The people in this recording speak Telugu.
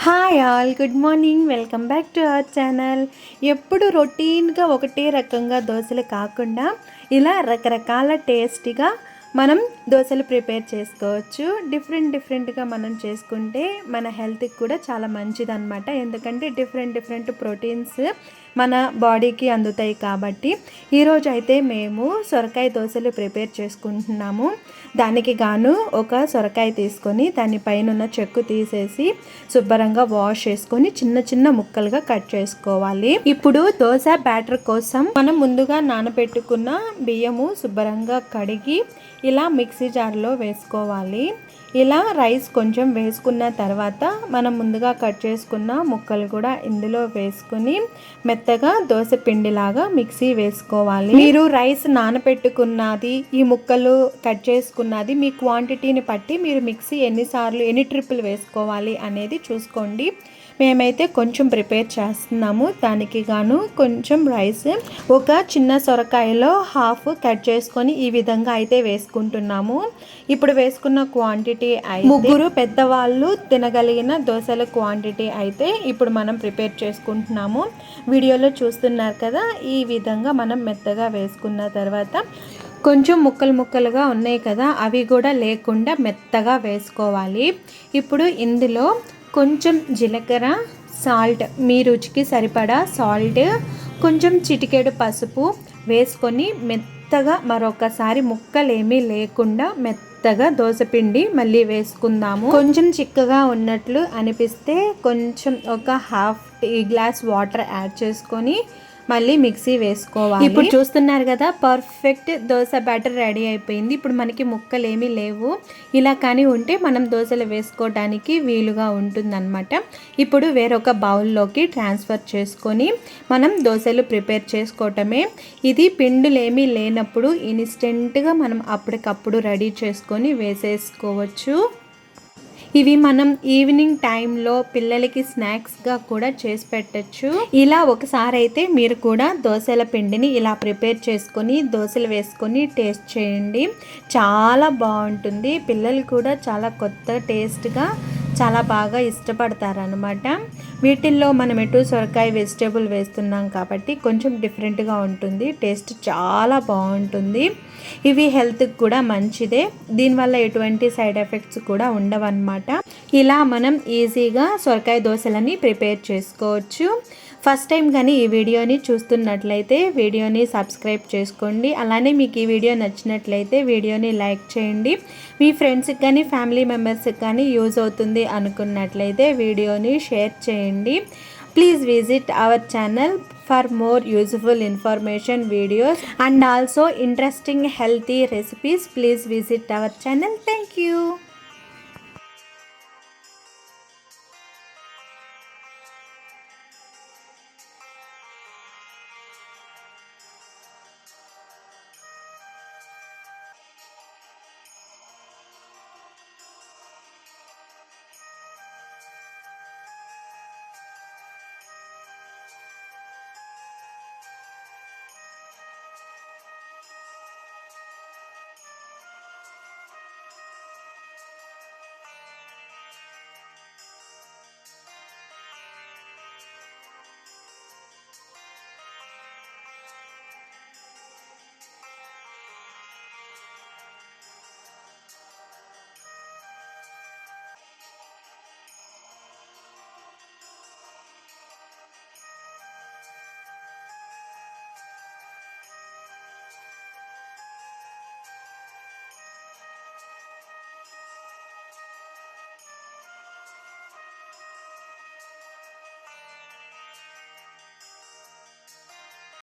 Hi all good morning welcome back to our channel ఎప్పుడు రొటీన్గా ఒకటే రకంగా దోశలు కాకుండా ఇలా రకరకాల టేస్టీగా మనం దోశలు ప్రిపేర్ చేసుకోవచ్చు. డిఫరెంట్ డిఫరెంట్గా మనం చేసుకుంటే మన హెల్త్కి కూడా చాలా మంచిదన్నమాట. ఎందుకంటే డిఫరెంట్ డిఫరెంట్ ప్రోటీన్స్ మన బాడీకి అందుతాయి కాబట్టి. ఈరోజు అయితే మేము సొరకాయ దోశలు ప్రిపేర్ చేసుకుంటున్నాము. దానికి గాను ఒక సొరకాయ తీసుకొని దానిపైన ఉన్న చెక్కు తీసేసి శుభ్రంగా వాష్ చేసుకొని చిన్న చిన్న ముక్కలుగా కట్ చేసుకోవాలి. ఇప్పుడు దోశ బ్యాటర్ కోసం మనం ముందుగా నానబెట్టుకున్న బియ్యము శుభ్రంగా కడిగి ఇలా మిక్స్ జార్లో వేసుకోవాలి. ఇలా రైస్ కొంచెం వేసుకున్న తర్వాత మనం ముందుగా కట్ చేసుకున్న ముక్కలు కూడా ఇందులో వేసుకుని మెత్తగా దోశ పిండిలాగా మిక్సీ వేసుకోవాలి. మీరు రైస్ నానపెట్టుకున్నది ఈ ముక్కలు కట్ చేసుకున్నది మీ క్వాంటిటీని బట్టి మీరు మిక్సీ ఎన్నిసార్లు ఎన్ని ట్రిప్పులు వేసుకోవాలి అనేది చూసుకోండి. మేమైతే కొంచెం ప్రిపేర్ చేస్తున్నాము. దానికి గాను కొంచెం రైస్ ఒక చిన్న సొరకాయలో హాఫ్ కట్ చేసుకొని ఈ విధంగా అయితే వేసుకుంటున్నాము. ఇప్పుడు వేసుకున్న క్వాంటిటీ ముగ్గురు పెద్దవాళ్ళు తినగలిగిన దోశల క్వాంటిటీ అయితే ఇప్పుడు మనం ప్రిపేర్ చేసుకుంటున్నాము. వీడియోలో చూస్తున్నారు కదా ఈ విధంగా మనం మెత్తగా వేసుకున్న తర్వాత కొంచెం ముక్కలు ముక్కలుగా ఉన్నాయి కదా అవి కూడా లేకుండా మెత్తగా వేసుకోవాలి. ఇప్పుడు ఇందులో కొంచెం జీలకర్ర సాల్ట్ మీ రుచికి సరిపడా సాల్ట్ కొంచెం చిటికెడు పసుపు వేసుకొని మెత్తగా మరొకసారి ముక్కలేమీ లేకుండా మెత్తగా దోశపిండి మళ్ళీ వేసుకుందాము. కొంచెం చిక్కగా ఉన్నట్లు అనిపిస్తే కొంచెం ఒక half tea glass water add చేసుకొని మళ్ళీ మిక్సీ వేసుకోవాలి. ఇప్పుడు చూస్తున్నారు కదా పర్ఫెక్ట్ దోశ బ్యాటర్ రెడీ అయిపోయింది. ఇప్పుడు మనకి ముక్కలు ఏమీ లేవు. ఇలా కానీ ఉంటే మనం దోశలు వేసుకోవడానికి వీలుగా ఉంటుందన్నమాట. ఇప్పుడు వేరొక బౌల్లోకి ట్రాన్స్ఫర్ చేసుకొని మనం దోశలు ప్రిపేర్ చేసుకోవటమే. ఇది పిండులు ఏమీ లేనప్పుడు ఇన్స్టెంట్గా మనం అప్పటికప్పుడు రెడీ చేసుకొని వేసేసుకోవచ్చు. ఇవి మనం ఈవినింగ్ టైంలో పిల్లలకి స్నాక్స్గా కూడా చేసి పెట్టచ్చు. ఇలా ఒకసారి అయితే మీరు కూడా దోశల పిండిని ఇలా ప్రిపేర్ చేసుకొని దోశలు వేసుకొని టేస్ట్ చేయండి. చాలా బాగుంటుంది. పిల్లలు కూడా చాలా కొత్త టేస్ట్గా చాలా బాగా ఇష్టపడతారనమాట వీటిల్లో మనం ఎటు సొరకాయ వెజిటేబుల్ వేస్తున్నాం కాబట్టి కొంచెం డిఫరెంట్గా ఉంటుంది. టేస్ట్ చాలా బాగుంటుంది. ఇవి హెల్త్కి కూడా మంచిదే. దీనివల్ల ఎటువంటి సైడ్ ఎఫెక్ట్స్ కూడా ఉండవన్నమాట. ఇలా మనం ఈజీగా సొరకాయ దోశలని ప్రిపేర్ చేసుకోవచ్చు. ఫస్ట్ టైం కానీ ఈ వీడియోని చూస్తున్నట్లయితే వీడియోని సబ్స్క్రైబ్ చేసుకోండి. అలానే మీకు ఈ వీడియో నచ్చినట్లయితే వీడియోని లైక్ చేయండి. మీ ఫ్రెండ్స్కి కానీ ఫ్యామిలీ మెంబర్స్కి కానీ యూజ్ అవుతుంది అనుకున్నట్లయితే వీడియోని షేర్ చేయండి. Please visit our channel for more useful information videos and also interesting healthy recipes. Please visit our channel. Thank you